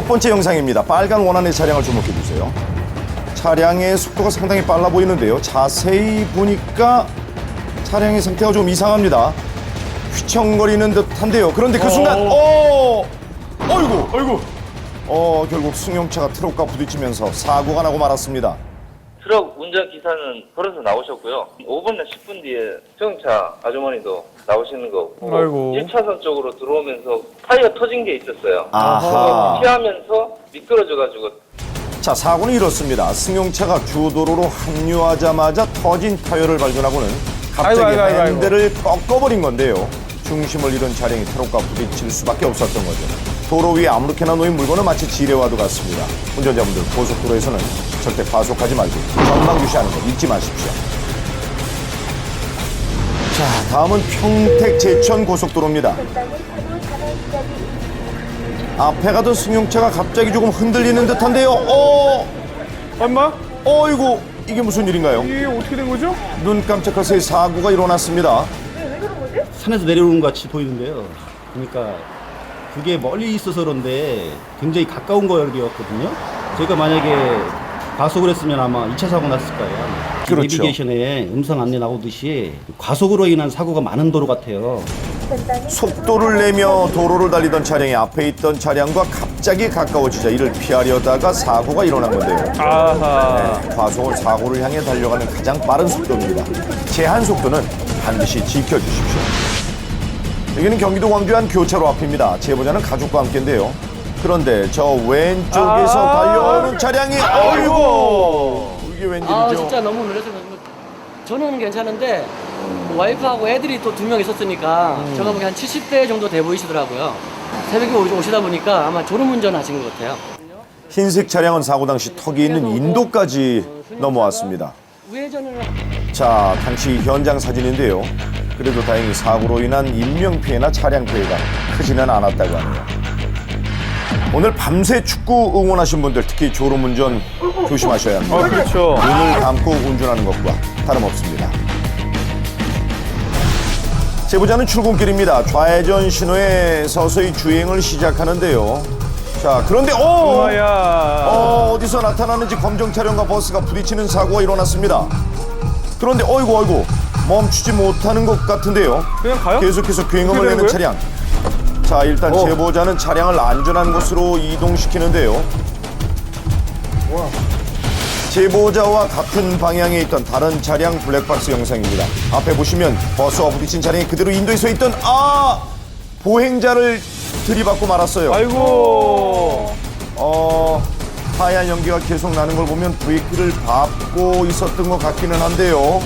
첫 번째 영상입니다. 빨간 원안의 차량을 주목해 주세요. 차량의 속도가 상당히 빨라 보이는데요. 자세히 보니까 차량의 상태가 좀 이상합니다. 휘청거리는 듯한데요. 그런데 그 순간, 어, 어이구, 아이고. 어 결국 승용차가 트럭과 부딪히면서 사고가 나고 말았습니다. 트럭 운전 기사는 걸어서 나오셨고요. 5분이나 10분 뒤에 수영차 아주머니도 나오시는 거 보고 아이고. 1차선 쪽으로 들어오면서 타이어 터진 게 있었어요. 아하. 피하면서 미끄러져가지고 자 사고는 이렇습니다. 승용차가 주도로로 합류하자마자 터진 타이어를 발견하고는 갑자기 아이고, 아이고, 아이고, 아이고. 핸들을 꺾어버린 건데요. 중심을 잃은 차량이 트럭과 부딪힐 수밖에 없었던 거죠. 도로 위에 아무렇게나 놓인 물건은 마치 지뢰와도 같습니다. 운전자분들 고속도로에서는 절대 과속하지 말고 전방 유시하는 거 잊지 마십시오. 자 다음은 평택 제천 고속도로입니다. 앞에 가던 승용차가 갑자기 조금 흔들리는 듯한데요. 어, 엄마? 어이구, 이게 무슨 일인가요? 이게 어떻게 된 거죠? 눈 깜짝할 새에 사고가 일어났습니다. 산에서 내려오는 것 같이 보이는데요. 그러니까 그게 멀리 있어서 그런데 굉장히 가까운 거리였거든요. 저희가 만약에 과속을 했으면 아마 2차 사고 났을 거예요. 그렇죠. 내비게이션에 음성 안내 나오듯이 과속으로 인한 사고가 많은 도로 같아요. 속도를 내며 도로를 달리던 차량이 앞에 있던 차량과 갑자기 가까워지자 이를 피하려다가 사고가 일어난 건데요. 아하. 과속은 사고를 향해 달려가는 가장 빠른 속도입니다. 제한 속도는 반드시 지켜주십시오. 여기는 경기도 광주 한 교차로 앞입니다. 제보자는 가족과 함께인데요. 그런데 저 왼쪽에서 아. 달려오는 차량이 어이구 이게 웬일이죠? 아 진짜 너무 놀랐어요. 저는 괜찮은데 뭐 와이프하고 애들이 또 두 명 있었으니까 제가 보기엔 한 70대 정도 돼 보이시더라고요. 새벽에 오- 오시다 보니까 아마 졸음운전 하신 것 같아요. 흰색 차량은 사고 당시 턱이 있는 인도까지 넘어왔습니다. 우회전을 자, 당시 현장 사진인데요. 그래도 다행히 사고로 인한 인명피해나 차량 피해가 크지는 않았다고 하네요. 오늘 밤새 축구 응원하신 분들 특히 졸음운전 조심하셔야 합니다. 아, 그렇죠. 눈을 감고 운전하는 것과 다름없습니다. 제보자는 출근길입니다. 좌회전 신호에 서서히 주행을 시작하는데요. 자, 그런데 오! 어, 어디서 나타나는지 검정 차량과 버스가 부딪히는 사고가 일어났습니다. 그런데 어이구 어이구 멈추지 못하는 것 같은데요. 그냥 가요? 계속해서 어떻게 내는 되는 차량. 자 일단 제보자는 차량을 안전한 곳으로 이동시키는데요. 제보자와 같은 방향에 있던 다른 차량 블랙박스 영상입니다. 앞에 보시면 버스와 부딪힌 차량이 그대로 인도에 서 있던 아 보행자를 들이받고 말았어요. 아이고. 어, 하얀 연기가 계속 나는 걸 보면 브레이크를 밟고 있었던 것 같기는 한데요.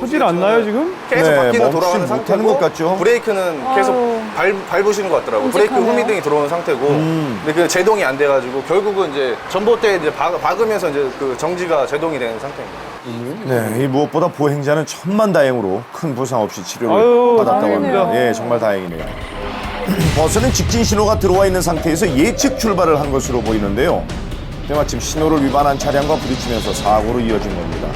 소질 안 나요, 지금? 계속 네, 멈추지 돌아가는 못하는 상태고 것 같죠? 브레이크는 계속 밟, 밟으시는 것 같더라고요. 브레이크 후미등이 들어오는 상태고 음. 근데 그 제동이 안 돼가지고 결국은 이제 전봇대에 이제 박, 박으면서 이제 그 정지가 제동이 되는 상태입니다. 네, 이 무엇보다 보행자는 천만다행으로 큰 부상 없이 치료를 아유, 받았다고 다행이네요. 합니다. 예, 정말 다행이네요. 버스는 직진 신호가 들어와 있는 상태에서 예측 출발을 한 것으로 보이는데요. 때마침 신호를 위반한 차량과 부딪히면서 사고로 이어진 겁니다.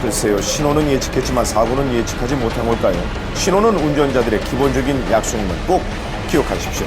글쎄요, 신호는 예측했지만 사고는 예측하지 못한 걸까요? 신호는 운전자들의 기본적인 약속임을 꼭 기억하십시오.